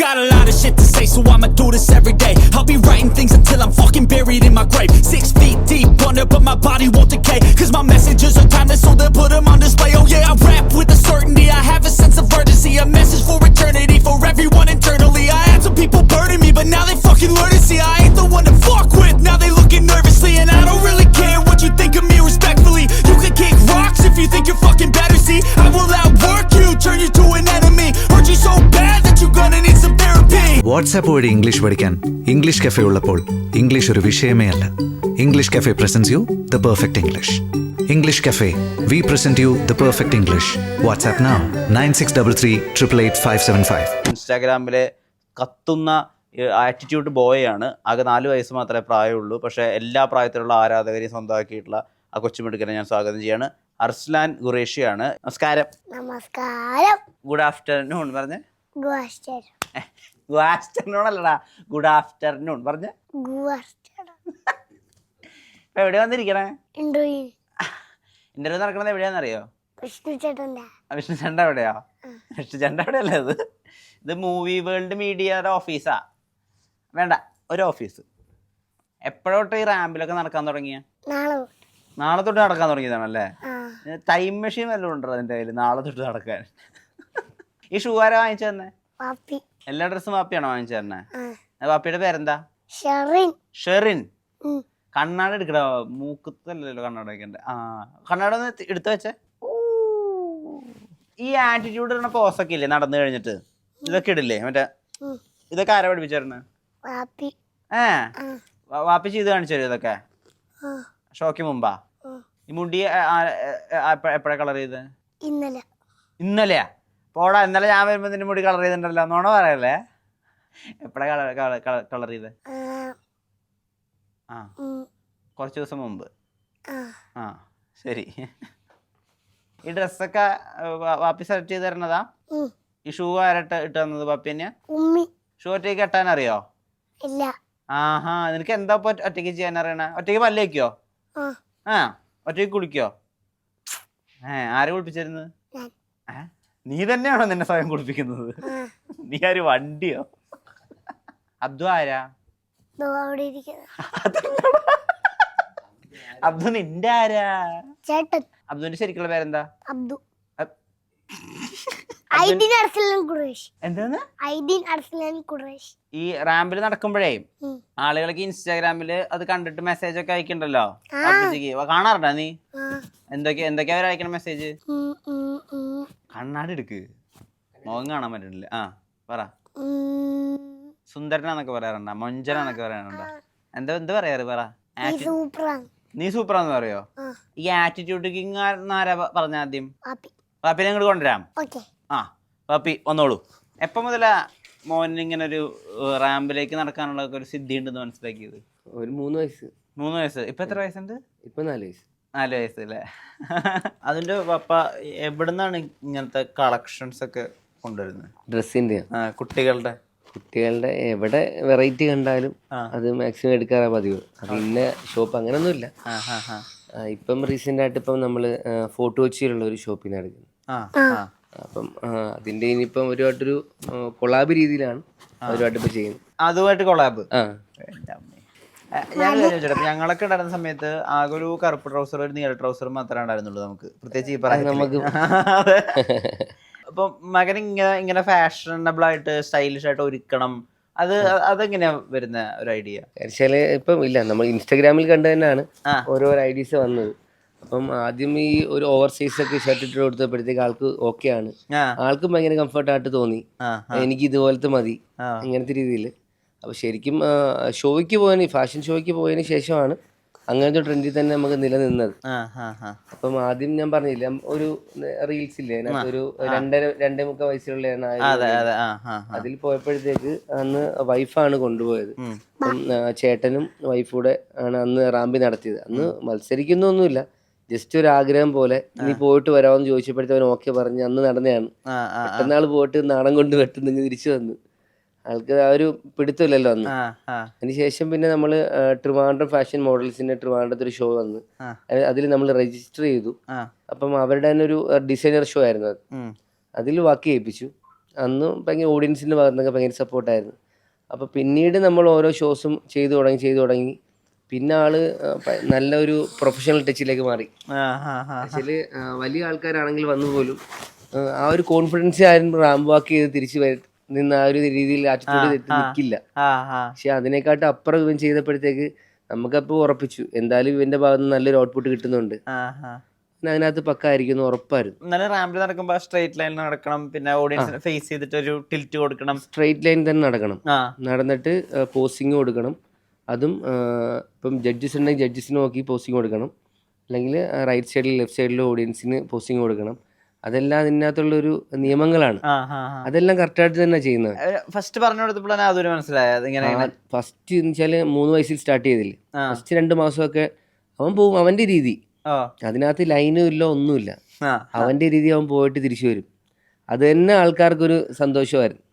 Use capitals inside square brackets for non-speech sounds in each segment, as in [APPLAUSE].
got a lot of shit to say, so I'ma do this every day. I'll be writing things until I'm fucking buried in my grave. Six feet deep under, but my body won't decay. Cause my messages are timeless, so they'll put them on display. Oh yeah, I rap with a certainty. I have a sense of urgency, a message for eternity, for everyone internally. I had some people burning me, but now they fucking learn to see I ain't the one to fuck with. Now they looking nervously, and I don't really WhatsApp വഴി English പഠിക്കാൻ English cafe ഉള്ളപ്പോൾ English ഒരു വിഷയമേ അല്ല. English Cafe presents you the perfect English English Cafe we present you the perfect English WhatsApp now nine six double three triple eight five seven five ഇൻസ്റ്റാഗ്രാമിലെ കത്തുന്ന attitude ബോയാണ് ആകെ നാല് വയസ്സ് മാത്രമേ പ്രായമുള്ളൂ. പക്ഷേ എല്ലാ പ്രായത്തിലുള്ള ആരാധകരെയും സ്വന്തമാക്കിയിട്ടുള്ള ആ കൊച്ചുമിടുക്കനെ ഞാൻ സ്വാഗതം ചെയ്യാണ്. അർസ്ലാൻ ഖുറേഷിയാണ്. നമസ്കാരം. നമസ്കാരം. ഗുഡ് ആഫ്റ്റർനൂൺ പറഞ്ഞ്. ഗുവാസ്റ്റർ ഗുഡ് ആഫ്റ്റർനൂൺ അല്ലടാ. ഗുഡ് ആഫ്റ്റർനൂൺ പറഞ്ഞ. ഇപ്പൊ എവിടെ വന്നിരിക്കണേ? ഇന്റർവ്യൂ നടക്കണത് എവിടെയാണെന്നറിയോ? വിഷ്ണു ചേട്ടന്റെ. വിഷ്ണു ചേട്ടൻ എവിടെയാ വിഷ്ണു ചേട്ടൻ എവിടെയല്ലേ ഇത്? ഇത് മൂവി വേൾഡ് മീഡിയയുടെ ഓഫീസാ വേണ്ട ഒരു ഓഫീസ് എപ്പോഴോട്ട് ഈ റാമ്പിലൊക്കെ നടക്കാൻ തുടങ്ങിയ? നാളെ തൊട്ട്. നടക്കാൻ തുടങ്ങിയതാണല്ലേ? ടൈം മെഷീൻ വല്ലതും ഉണ്ടോ അതിന്റെ കയ്യിൽ നാളെ തൊട്ട് നടക്കാൻ? ഈ ഷൂ ആരാ വാങ്ങിച്ചു തന്നെ എല്ലാ ഡ്രസ്സും വാപ്പിയാണോ വാങ്ങിച്ചു തരണേ? വാപ്പിയുടെ പേരെന്താ? ഷെറിൻ. ഷെറിൻ. കണ്ണാട എടുക്കട മൂക്കത്തല്ലല്ലോ കണ്ണാട വെക്കണ്ടേ. ആ കണ്ണാട ഒന്ന് എടുത്തു വെച്ചേ. ഈ ആറ്റിറ്റ്യൂഡ് ഇടുന്ന പോസൊക്കെ ഇല്ലേ നടന്നു കഴിഞ്ഞിട്ട്? ഇതൊക്കെ ഇടില്ലേ മറ്റേ? ഇതൊക്കെ ആരാ പഠിപ്പിച്ചായിരുന്നു വാപ്പി. ഏ? വാപ്പി ചെയ്ത് കാണിച്ചു തരും ഇതൊക്കെ? ഷോക്ക് മുമ്പാ? ഈ മുടി എപ്പോഴാ കളർ ചെയ്ത്? ഇന്നലെ. ഇന്നലെയാ? പോടാ ഇന്നലെ ഞാൻ വരുമ്പോ നിന്റെ മുടി കളർ ചെയ്തിട്ടുണ്ടല്ലോ നോണ പറയല്ലേ? എപ്പോഴാ കളർ കളർ ചെയ്ത്? ആ. കുറച്ച് ദിവസം മുമ്പ്. ആ ശരി. ഈ ഡ്രസ്സൊക്കെ വാപ്പി സെലക്ട് ചെയ്ത് തരണതാ? ഈ ഷൂ ആരട്ട് ഇട്ട് തന്നത് തന്നെയാ? ഉമ്മി. ഷൂ ഒറ്റയ്ക്ക് കെട്ടാൻ അറിയോ ഇല്ല. ആഹാ നിനക്ക് എന്താ ഇപ്പൊ ഒറ്റയ്ക്ക് ചെയ്യാൻ അറിയണ? ഒറ്റയ്ക്ക് പല്ല് വയ്ക്കോ ആ. ഒറ്റയ്ക്ക് കുളിക്കോ? ഏ ആര് കുളിപ്പിച്ചിരുന്നത്? ഞാൻ. നീ തന്നെയാണോ നിന്നെ സ്വയം കുളിപ്പിക്കുന്നത്? നീ ആര് വണ്ടിയോ? അബ്ദു ആരാ? അബ്ദു നിന്റെ ആരാ? ചേട്ടൻ. അബ്ദുവിന്റെ ശരിക്കുള്ള പേരെന്താ? അബ്ദു. ഐദിൻ ഐദീൻ അർസലൻ ഖുറേഷ് എന്താന്ന് ഐദീൻ അർസലൻ ഖുറേഷ് ഈ റാമ്പിൽ നടക്കുമ്പോഴേ ആളുകളൊക്കെ ആളുകൾക്ക് ഇൻസ്റ്റാഗ്രാമിൽ അത് കണ്ടിട്ട് മെസ്സേജ് ഒക്കെ അയക്കണ്ടല്ലോ? കാണാറുണ്ടോ നീ? എന്തൊക്കെ എന്തൊക്കെയാ അവർ അയക്കണ മെസ്സേജ് കണ്ണാടി എടുക്ക് മുഖം കാണാൻ പറ്റുന്നില്ല ആ പറ. സുന്ദരനാന്നൊക്കെ പറയാറുണ്ടോ? മൊഞ്ചനാന്നൊക്കെ പറയാറുണ്ടോ? എന്താ എന്താ പറയാറ് പറ? നീ ആറ്റി- സൂപ്പറാണ് നീ സൂപ്പറാന്ന് പറയോ? ഈ ആറ്റിറ്റ്യൂഡ് കിങ് ആരാ പറഞ്ഞ ആദ്യം? പാപ്പി പാപ്പിനെ ഇങ്ങോട്ട് കൊണ്ടുവരാം. ഓക്കെ. ആ പാപ്പി വന്നോളൂ. എപ്പം മുതലാ മോഹൻ ഇങ്ങനെ ഒരു റാമ്പിലേക്ക് നടക്കാനുള്ള ഒരു സിദ്ധി ഉണ്ടെന്ന് മനസ്സിലാക്കിയത്? ഒരു മൂന്ന് വയസ്സ്. മൂന്ന് വയസ്സ്. ഇപ്പൊ എത്ര വയസ്സുണ്ട്? ഇപ്പൊ നാല് വയസ്സ്. നാല് വയസ്സല്ലേ? അതിന്റെ പപ്പ എവിടുന്നാണ് ഇങ്ങനത്തെ കളക്ഷൻസ് ഒക്കെ കൊണ്ടുവരുന്നത് ഡ്രസ്സിന്റെ ആ, കുട്ടികളുടെ? കുട്ടികളുടെ എവിടെ വെറൈറ്റി കണ്ടാലും അത് മാക്സിമം എടുക്കാറാ പതിവ്. പിന്നെ ഷോപ്പ് അങ്ങനൊന്നുമില്ല. ഇപ്പം റീസെന്റ് ആയിട്ട് ഇപ്പം നമ്മൾ ഫോർട്ട് കൊച്ചിയിലുള്ള ഒരു ഷോപ്പിൽ നിന്ന് എടുക്കുന്നത്. അപ്പം അതിന്റെ ഇനിയിപ്പം ഒരുപാട്ടൊരു കൊളാബ് രീതിയിലാണ് ഒരുപാട് ഇപ്പൊ ചെയ്യുന്നത്. അതുമായിട്ട് കൊളാബ് ആ. ഞാൻ ചോദിച്ചോട്ടെ? ഞങ്ങളൊക്കെ ഉണ്ടായിരുന്ന സമയത്ത് ആകെ ഒരു കറുപ്പ് ട്രൗസർ ഒരു നീല ട്രൗസർ മാത്രമേ ഉണ്ടായിരുന്നുള്ളൂ നമുക്ക്. പ്രത്യേകിച്ച് ഈ പറയുന്നത് [LAUGHS] അപ്പൊ മകൻ ഇങ്ങനെ ഇങ്ങനെ ഫാഷനബിൾ ആയിട്ട് സ്റ്റൈലിഷ് ആയിട്ട് ഒരുക്കണം. അത് അതെങ്ങനെയാ വരുന്ന ഒരു ഐഡിയ ചില ഇപ്പം ഇല്ല നമ്മൾ ഇൻസ്റ്റാഗ്രാമിൽ കണ്ടു തന്നെയാണ് ഓരോ ഐഡിയസ് വന്നത്. അപ്പം ആദ്യം ഈ ഒരു ഓവർ സൈസ് ഒക്കെ ഷർട്ട് ഇട്ട് കൊടുത്തപ്പോഴത്തേക്ക് ആൾക്ക് ഓക്കെ ആണ്. ആൾക്കും ഭയങ്കര കംഫർട്ടായിട്ട് തോന്നി. എനിക്ക് ഇതുപോലത്തെ മതി. ഇങ്ങനത്തെ രീതിയിൽ അപ്പോൾ ശരിക്കും ഷോയ്ക്ക് പോയതിന് ഫാഷൻ ഷോയ്ക്ക് പോയതിന് ശേഷമാണ് അങ്ങനത്തെ ട്രെൻഡിൽ തന്നെ നമുക്ക് നിലനിന്നത്. അപ്പം ആദ്യം ഞാൻ പറഞ്ഞില്ല ഒരു റീൽസ് ഇല്ലേ ഒരു രണ്ടര രണ്ടേ മുക്കാൽ വയസ്സിലുള്ള. അതിൽ പോയപ്പോഴത്തേക്ക് അന്ന് വൈഫാണ് കൊണ്ടുപോയത്. ചേട്ടനും വൈഫൂടെ ആണ് അന്ന് റാമ്പി നടത്തിയത്. അന്ന് മത്സരിക്കുന്നൊന്നുമില്ല. ജസ്റ്റ് ഒരു ആഗ്രഹം പോലെ നീ പോയിട്ട് വരാമെന്ന് ചോദിച്ചപ്പോഴത്തെ അവൻ ഓക്കെ പറഞ്ഞ് അന്ന് ആ. പെട്ടെന്നാൾ പോയിട്ട് നാണം കൊണ്ട് വെട്ടുന്നെങ്കിൽ തിരിച്ചു വന്നു. ആൾക്ക് ആ ഒരു പിടുത്തമില്ലല്ലോ അന്ന്. അതിനുശേഷം പിന്നെ നമ്മൾ ട്രിവാൻഡ്രം ഫാഷൻ മോഡൽസിന്റെ ട്രിവാൻഡ്രത്ത് ഒരു ഷോ വന്ന്. അതിൽ നമ്മൾ രജിസ്റ്റർ ചെയ്തു. അപ്പം അവരുടെ തന്നെ ഒരു ഡിസൈനർ ഷോ ആയിരുന്നു അത്. അതിൽ വാക്ക് ചെയ്യിപ്പിച്ചു അന്ന് ഭയങ്കര ഓഡിയൻസിന്റെ ഭാഗത്ത് നിന്നൊക്കെ ഭയങ്കര സപ്പോർട്ടായിരുന്നു അപ്പൊ പിന്നീട് നമ്മൾ ഓരോ ഷോസും ചെയ്തു തുടങ്ങി ചെയ്തു തുടങ്ങി. പിന്നെ ആൾ നല്ലൊരു പ്രൊഫഷണൽ ടച്ചിലേക്ക് മാറി. വലിയ ആൾക്കാരാണെങ്കിൽ വന്നു പോലും ആ, ഒരു കോൺഫിഡൻസ് ആരും റാമ്പ് വാക്ക് ചെയ്ത് തിരിച്ചു നിന്ന് ആ ഒരു രീതിയിൽ ആറ്റിറ്റ്യൂഡ് നിൽക്കില്ല. പക്ഷെ അതിനെക്കാട്ടും അപ്പുറം ഇവൻ ചെയ്തപ്പോഴത്തേക്ക് നമുക്കപ്പോൾ ഉറപ്പിച്ചു. എന്തായാലും ഇവന്റെ ഭാഗത്ത് നിന്ന് നല്ലൊരു ഔട്ട്പുട്ട് കിട്ടുന്നുണ്ട്. അതിനകത്ത് പക്കായിരിക്കും ഉറപ്പായിരുന്നു. നല്ല റാമ്പിൽ നടക്കുമ്പോ സ്ട്രേറ്റ് ലൈനിൽ നടക്കണം. പിന്നെ ഓഡിയൻസിനെ ഫേസ് ചെയ്തിട്ട് ഒരു ടിൽറ്റ് കൊടുക്കണം. സ്ട്രൈറ്റ് ലൈൻ തന്നെ നടക്കണം. നടന്നിട്ട് പോസിങ് കൊടുക്കണം. അതും ഇപ്പം ജഡ്ജസ് ഉണ്ടെങ്കിൽ ജഡ്ജസിന് നോക്കി പോസിങ് കൊടുക്കണം. അല്ലെങ്കിൽ റൈറ്റ് സൈഡിൽ ലെഫ്റ്റ് സൈഡിൽ ഓഡിയൻസിന് പോസിങ് കൊടുക്കണം. അതെല്ലാം അതിനകത്തുള്ളൊരു നിയമങ്ങളാണ്. അതെല്ലാം കറക്റ്റായിട്ട് തന്നെ ചെയ്യുന്നത്. ഫസ്റ്റ് പറഞ്ഞു കൊടുത്തപ്പോഴാണ് അതൊരു മനസ്സിലായത്. ഫസ്റ്റ് എന്ന് വെച്ചാൽ മൂന്ന് വയസ്സിൽ സ്റ്റാർട്ട് ചെയ്തില്ല? ഫസ്റ്റ് രണ്ട് മാസമൊക്കെ അവൻ പോവും അവന്റെ രീതി. അതിനകത്ത് ലൈനും ഇല്ല ഒന്നുമില്ല. അവന്റെ രീതി അവൻ പോയിട്ട് തിരിച്ചു വരും. അത് തന്നെ ആൾക്കാർക്കൊരു സന്തോഷമായിരുന്നു.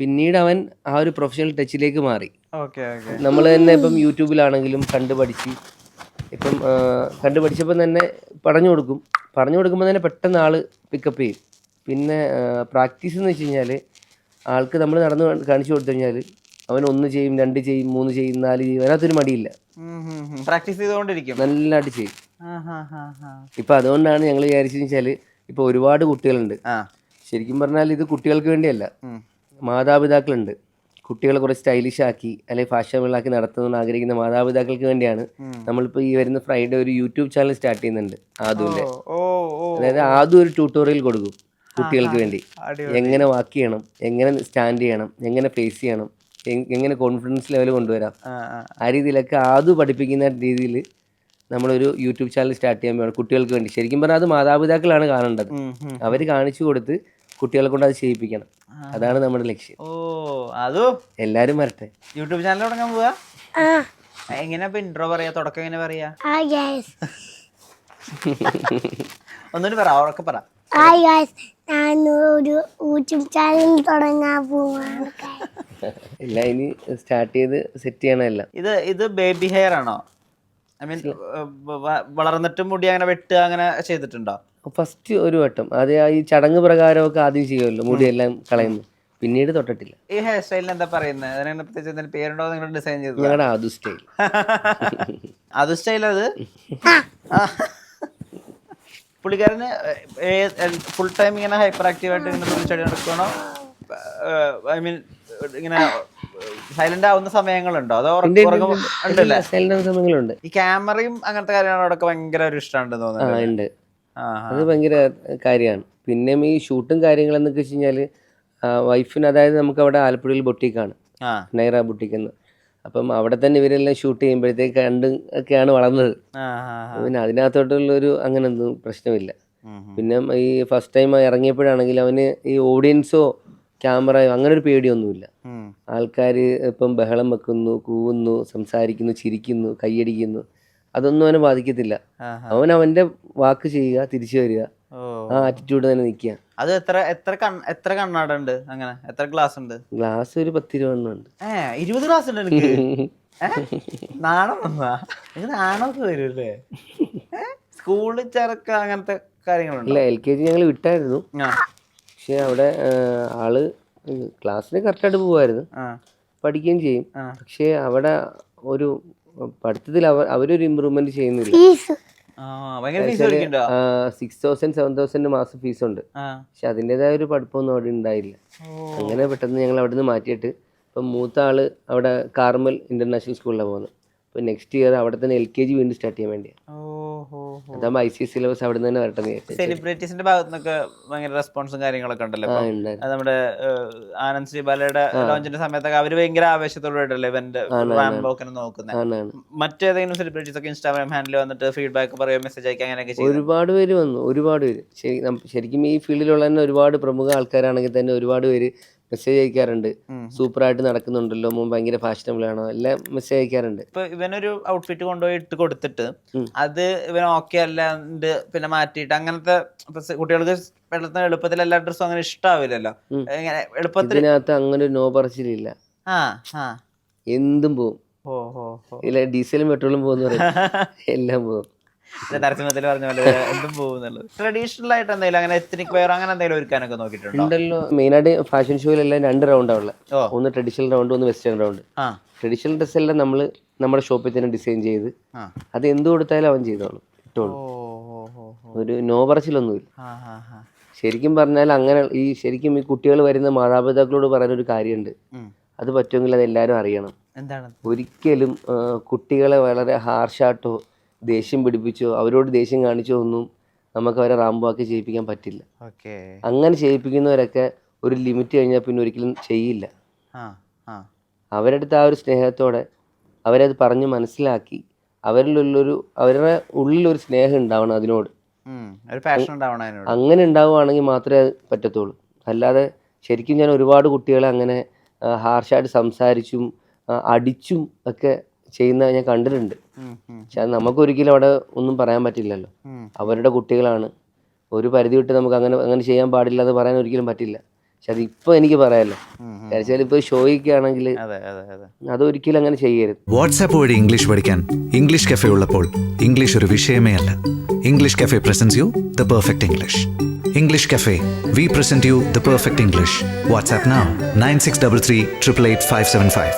പിന്നീട് അവൻ ആ ഒരു പ്രൊഫഷണൽ ടച്ചിലേക്ക് മാറി. നമ്മൾ തന്നെ ഇപ്പം യൂട്യൂബിലാണെങ്കിലും കണ്ടു പഠിച്ച് ഇപ്പം കണ്ടുപഠിച്ചപ്പം കണ്ടു പഠിച്ചപ്പം തന്നെ പറഞ്ഞു കൊടുക്കും. പറഞ്ഞു കൊടുക്കുമ്പോൾ തന്നെ പെട്ടെന്ന് ആൾ പിക്കപ്പ് ചെയ്യും. പിന്നെ പ്രാക്ടീസ് എന്ന് വെച്ച് കഴിഞ്ഞാൽ ആൾക്ക് നമ്മൾ നടന്ന് കാണിച്ചു കൊടുത്തു കഴിഞ്ഞാൽ അവൻ ഒന്ന് ചെയ്യും രണ്ട് ചെയ്യും മൂന്ന് ചെയ്യും നാല് ചെയ്യും അതിനകത്തൊരു മടിയില്ല. പ്രാക്ടീസ് ചെയ്തുകൊണ്ടിരിക്കും. നല്ലതായിട്ട് ചെയ്യും. ഇപ്പം അതുകൊണ്ടാണ് ഞങ്ങൾ വിചാരിച്ചതെന്ന് വെച്ചാൽ ഇപ്പോൾ ഒരുപാട് കുട്ടികളുണ്ട്. ശരിക്കും പറഞ്ഞാൽ ഇത് കുട്ടികൾക്ക് വേണ്ടിയല്ല. മാതാപിതാക്കളുണ്ട്. കുട്ടികളെ കുറച്ച് സ്റ്റൈലിഷ് ആക്കി അല്ലെങ്കിൽ ഫാഷനബിളാക്കി നടത്തണമെന്ന് ആഗ്രഹിക്കുന്ന മാതാപിതാക്കൾക്ക് വേണ്ടിയാണ് നമ്മളിപ്പോൾ ഈ വരുന്ന ഫ്രൈഡേ ഒരു യൂട്യൂബ് ചാനൽ സ്റ്റാർട്ട് ചെയ്യുന്നുണ്ട് ആദുവിന്റെ. അതായത് ആദ്യം ഒരു ട്യൂട്ടോറിയൽ കൊടുക്കും കുട്ടികൾക്ക് വേണ്ടി. എങ്ങനെ വാക്ക് ചെയ്യണം എങ്ങനെ സ്റ്റാൻഡ് ചെയ്യണം എങ്ങനെ ഫേസ് ചെയ്യണം എങ്ങനെ കോൺഫിഡൻസ് ലെവൽ കൊണ്ടുവരാം. ആ, രീതിയിലൊക്കെ ആദ്യം പഠിപ്പിക്കുന്ന രീതിയിൽ നമ്മളൊരു യൂട്യൂബ് ചാനൽ സ്റ്റാർട്ട് ചെയ്യാൻ വേണം കുട്ടികൾക്ക് വേണ്ടി. ശരിക്കും പറഞ്ഞാൽ അത് മാതാപിതാക്കളാണ് കാണേണ്ടത്. അവർ കാണിച്ചു കൊടുത്ത് കുട്ടികളെ കൊണ്ട് അത് ചെയ്യിപ്പിക്കണം. അതാണ് നമ്മുടെ ലക്ഷ്യം. ഓ അതോ? എല്ലാരും വരട്ടെ. യൂട്യൂബ് ചാനൽ തുടങ്ങാൻ പോവാ? എങ്ങനെ ഇൻട്രോ പറയാ? തുടക്കം എങ്ങനെ പറയാ? [LAUGHS] ഒന്നുകൂടി പറ ഉറക്കെ പറ. ഞാൻ ഒരു യൂട്യൂബ് ചാനൽ തുടങ്ങാൻ പോവാണ് [LAUGHS] ഇനി സ്റ്റാർട്ട് ചെയ്ത് സെറ്റ് ചെയ്യണം എല്ലാം. ഇത് ഇത് ബേബി ഹെയർ ആണോ? ഐ മീൻ വളർന്നിട്ട് മുടി അങ്ങനെ വെട്ടുക അങ്ങനെ ചെയ്തിട്ടുണ്ടോ? ഫസ്റ്റ് ഒരു വട്ടം. അത് ഈ ചടങ്ങ് പ്രകാരമൊക്കെ ആദ്യം ചെയ്യുമല്ലോ മുടിയെല്ലാം കളയുന്നു പിന്നീട് തൊട്ടിട്ടില്ല. ഈ ഹെയർ സ്റ്റൈലിന് എന്താ പറയുന്നത് അതിനെ പ്രത്യേകിച്ച് എന്തെങ്കിലും പേരുണ്ടോ നിങ്ങൾ ഡിസൈൻ ചെയ്തത്? ഞങ്ങളുടെ അതു സ്റ്റൈൽ. [LAUGHS] അതു സ്റ്റൈൽ അത്. പുള്ളിക്കാരന് ഫുൾ ടൈം ഇങ്ങനെ ഹൈപ്പർ ആക്റ്റീവ് ആയിട്ട് ഇങ്ങനെ തുള്ളിച്ചടി നടക്കണോ ഐ മീൻ ഇങ്ങനെ സൈലന്റ് ആവുന്ന സമയങ്ങളുണ്ടോ? അതോ ഉണ്ടല്ലേ? സൈലന്റ് സമയങ്ങളുണ്ട്. ഈ ക്യാമറയും അങ്ങനത്തെ കാര്യങ്ങളോടൊക്കെ ഭയങ്കര ഒരു ഇഷ്ടമുണ്ടെന്ന് തോന്നുന്നുണ്ട് അത് ഭയങ്കര കാര്യമാണ്. പിന്നെ ഈ ഷൂട്ടും കാര്യങ്ങളെന്നൊക്കെ വെച്ച് കഴിഞ്ഞാൽ വൈഫിന് അതായത് നമുക്ക് അവിടെ ആലപ്പുഴയിൽ ബൊട്ടിക്കാണ്. നൈറ ബുട്ടിക്ക് എന്ന് അപ്പം അവിടെ തന്നെ ഇവരെല്ലാം ഷൂട്ട് ചെയ്യുമ്പോഴത്തേക്ക് കണ്ട് ഒക്കെയാണ് വളർന്നത്. പിന്നെ അതിനകത്തോട്ടുള്ള ഒരു അങ്ങനെ ഒന്നും പ്രശ്നമില്ല. പിന്നെ ഈ ഫസ്റ്റ് ടൈം ഇറങ്ങിയപ്പോഴാണെങ്കിൽ അവന് ഈ ഓഡിയൻസോ ക്യാമറയോ അങ്ങനെ ഒരു പേടിയൊന്നുമില്ല. ആൾക്കാർ ഇപ്പം ബഹളം വെക്കുന്നു കൂവുന്നു സംസാരിക്കുന്നു ചിരിക്കുന്നു കൈയടിക്കുന്നു. അതൊന്നും അവനെ ബാധിക്കത്തില്ല. അവൻ അവന്റെ വാക്ക് ചെയ്യുക തിരിച്ചു വരിക. ആ ആറ്റിറ്റ്യൂഡ് തന്നെ നിൽക്കുക. അത് എത്ര എത്ര എത്ര കണ്ണാട ഉണ്ട് അങ്ങനെ? എത്ര ഗ്ലാസ് ഉണ്ട് ഗ്ലാസ് ഒരു പത്തിരുപണ്ണുണ്ട് ഉണ്ട്. ഇരുപത് ഗ്ലാസ് ഉണ്ട് എനിക്ക്? നാണം വന്നാ? ഇത് നാണമൊക്കെ വരുമല്ലേ സ്കൂളിൽ ചേർക്ക അങ്ങനത്തെ കാര്യങ്ങളുണ്ട്? എൽ കെ ജി ഞങ്ങൾ വിട്ടായിരുന്നു. പക്ഷെ അവിടെ ആൾ ക്ലാസ്സിന് കറക്റ്റായിട്ട് പോവായിരുന്നു. ആ. പഠിക്കുകയും ചെയ്യും. പക്ഷെ അവിടെ ഒരു പഠിത്തത്തിൽ അവർ അവരൊരു ഇമ്പ്രൂവ്മെന്റ് ചെയ്യുന്നില്ല. സിക്സ് തൗസൻഡ് സെവൻ തൗസൻഡ് മാസം ഫീസ് ഉണ്ട് പക്ഷെ അതിന്റെതായ ഒരു പഠിപ്പൊന്നും അവിടെ ഉണ്ടായില്ല. അങ്ങനെ പെട്ടെന്ന് ഞങ്ങൾ അവിടെ നിന്ന് മാറ്റിയിട്ട് ഇപ്പം മൂത്ത ആൾ അവിടെ കാർമൽ ഇന്റർനാഷണൽ സ്കൂളിലാണ് പോകുന്നത്. അപ്പോൾ നെക്സ്റ്റ് ഇയർ അവിടെ തന്നെ എൽ കെ ജി വീണ്ടും സ്റ്റാർട്ട് ചെയ്യാൻ വേണ്ടിയാണ്. ഓഹോ അതാകുമ്പോൾ ഐ സി സിലബസ് അവിടെ നിന്ന് തന്നെ വരട്ടെ സെലിബ്രിറ്റീസിന്റെ ഭാഗത്തു നിന്നൊക്കെ ഭയങ്കര റെസ്പോൺസും കാര്യങ്ങളൊക്കെ ഉണ്ടല്ലോ നമ്മുടെ ആനന്ദ് ശ്രീബാലയുടെ ലോഞ്ചിന്റെ സമയത്തൊക്കെ അവർ ഭയങ്കര ആവേശത്തോടെ ഇവന്റ് റാംബോക്കിനെ നോക്കുന്നത് മറ്റേതെങ്കിലും സെലിബ്രിറ്റീസ് ഒക്കെ ഇൻസ്റ്റാഗ്രാം ഹാൻഡിൽ വന്നിട്ട് ഫീഡ്ബാക്ക് പറയുക മെസ്സേജ് അയക്കുക അങ്ങനെയൊക്കെ ചെയ്യും ഒരുപാട് പേര് വന്നു ഒരുപാട് പേര്. ശരിക്കും ഈ ഫീൽഡിലുള്ള തന്നെ ഒരുപാട് പ്രമുഖ ആൾക്കാരാണെങ്കിൽ തന്നെ ഒരുപാട് പേര് മെസ്സേജ് അയക്കാറുണ്ട്. സൂപ്പർ ആയിട്ട് നടക്കുന്നുണ്ടല്ലോ മോൻ ഭയങ്കര ഫാഷനബിൾ ആണോ? എല്ലാം മെസ്സേജ് അയക്കാറുണ്ട്. ഇപ്പൊ ഇവനൊരു ഔട്ട്ഫിറ്റ് കൊണ്ടുപോയി ഇട്ട് കൊടുത്തിട്ട് അത് ഇവൻ ഓക്കെ അല്ലാണ്ട് പിന്നെ മാറ്റിയിട്ട് അങ്ങനത്തെ കുട്ടികൾക്ക് പെട്ടെന്ന് എളുപ്പത്തിൽ എല്ലാ ഡ്രസ്സും അങ്ങനെ ഇഷ്ടാവില്ലല്ലോ. എളുപ്പത്തിൽ ഇതിനകത്ത് അങ്ങനെ ഒരു നോ പറച്ചിലില്ല. എന്തും പോവും. ഇല്ല ഡീസലും പെട്രോളും പോകുന്ന [LAUGHS] എല്ലാം പോകും നരസിംഹത്തിൽ പറഞ്ഞ പോലെ എന്തും പോകുന്നുള്ളത്. ട്രഡീഷണൽ ആയിട്ട് എന്തെങ്കിലും അങ്ങനെ എത്നിക് വെയർ അങ്ങനെ എന്തെങ്കിലും ഒരുക്കാനൊക്കെ നോക്കിയിട്ടുണ്ടോ? ഉണ്ടല്ലോ. മെയിനായിട്ട് ഫാഷൻ ഷോയിലെല്ലാം രണ്ട് റൗണ്ടാണ് ഉള്ളത് ഒന്ന് ട്രഡീഷണൽ റൗണ്ട് ഒന്ന് വെസ്റ്റേൺ റൗണ്ട് ട്രഡീഷണൽ ഡ്രസ് എല്ലാം നമ്മൾ നമ്മുടെ ഷോപ്പിൽ തന്നെ ഡിസൈൻ ചെയ്ത് അത് എന്ത് കൊടുത്താലും അവൻ ചെയ്തോളും. ഇട്ടോളൂ. ഒരു നോ പറച്ചിലൊന്നുമില്ല. ശരിക്കും പറഞ്ഞാൽ അങ്ങനെ ഈ ശരിക്കും ഈ കുട്ടികൾ വരുന്ന മാതാപിതാക്കളോട് പറയുന്നൊരു കാര്യമുണ്ട്. അത് പറ്റുമെങ്കിൽ അത് എല്ലാവരും അറിയണം. ഒരിക്കലും കുട്ടികളെ വളരെ ഹാർഷായിട്ടോ ദേഷ്യം പിടിപ്പിച്ചോ അവരോട് ദേഷ്യം കാണിച്ചോ ഒന്നും നമുക്ക് അവരെ റാമ്പുവാക്കി ചെയ്യിപ്പിക്കാൻ പറ്റില്ല. ഓക്കെ. അങ്ങനെ ചെയ്യിപ്പിക്കുന്നവരൊക്കെ ഒരു ലിമിറ്റ് കഴിഞ്ഞാൽ പിന്നെ ഒരിക്കലും ചെയ്യില്ല. ആ ആ. ഒരു സ്നേഹത്തോടെ അവരത് പറഞ്ഞ് മനസ്സിലാക്കി അവരിലുള്ളൊരു അവരുടെ ഉള്ളിലൊരു സ്നേഹം ഉണ്ടാവണം അതിനോട്. അങ്ങനെ ഉണ്ടാവുകയാണെങ്കിൽ മാത്രമേ അത് പറ്റത്തുള്ളൂ. അല്ലാതെ ശരിക്കും ഞാൻ ഒരുപാട് കുട്ടികളെ അങ്ങനെ ഹാർഷായിട്ട് സംസാരിച്ചും അടിച്ചും ഒക്കെ ചെയ്യുന്ന ഞാൻ കണ്ടിട്ടുണ്ട്. പക്ഷെ അത് നമുക്കൊരിക്കലും അവിടെ ഒന്നും പറയാൻ പറ്റില്ലല്ലോ. അവരുടെ കുട്ടികളാണ്. ഒരു പരിധി വിട്ട് നമുക്ക് അങ്ങനെ അങ്ങനെ ചെയ്യാൻ പാടില്ല എന്ന് പറയാൻ ഒരിക്കലും പറ്റില്ല. പക്ഷെ അത് ഇപ്പോൾ എനിക്ക് പറയാലോ. ഉം, ഇപ്പൊ ഷോയ്ക്കാണെങ്കിൽ അതെ അതൊരിക്കലും അങ്ങനെ ചെയ്യരുത്. വാട്സാപ്പ് വഴി ഇംഗ്ലീഷ് പഠിക്കാൻ ഇംഗ്ലീഷ് കഫേ ഉള്ളപ്പോൾ ഇംഗ്ലീഷ് ഒരു വിഷയമേ അല്ല. English Cafe presents you the perfect English English Cafe we present you the perfect English WhatsApp nine six double three triple eight five seven five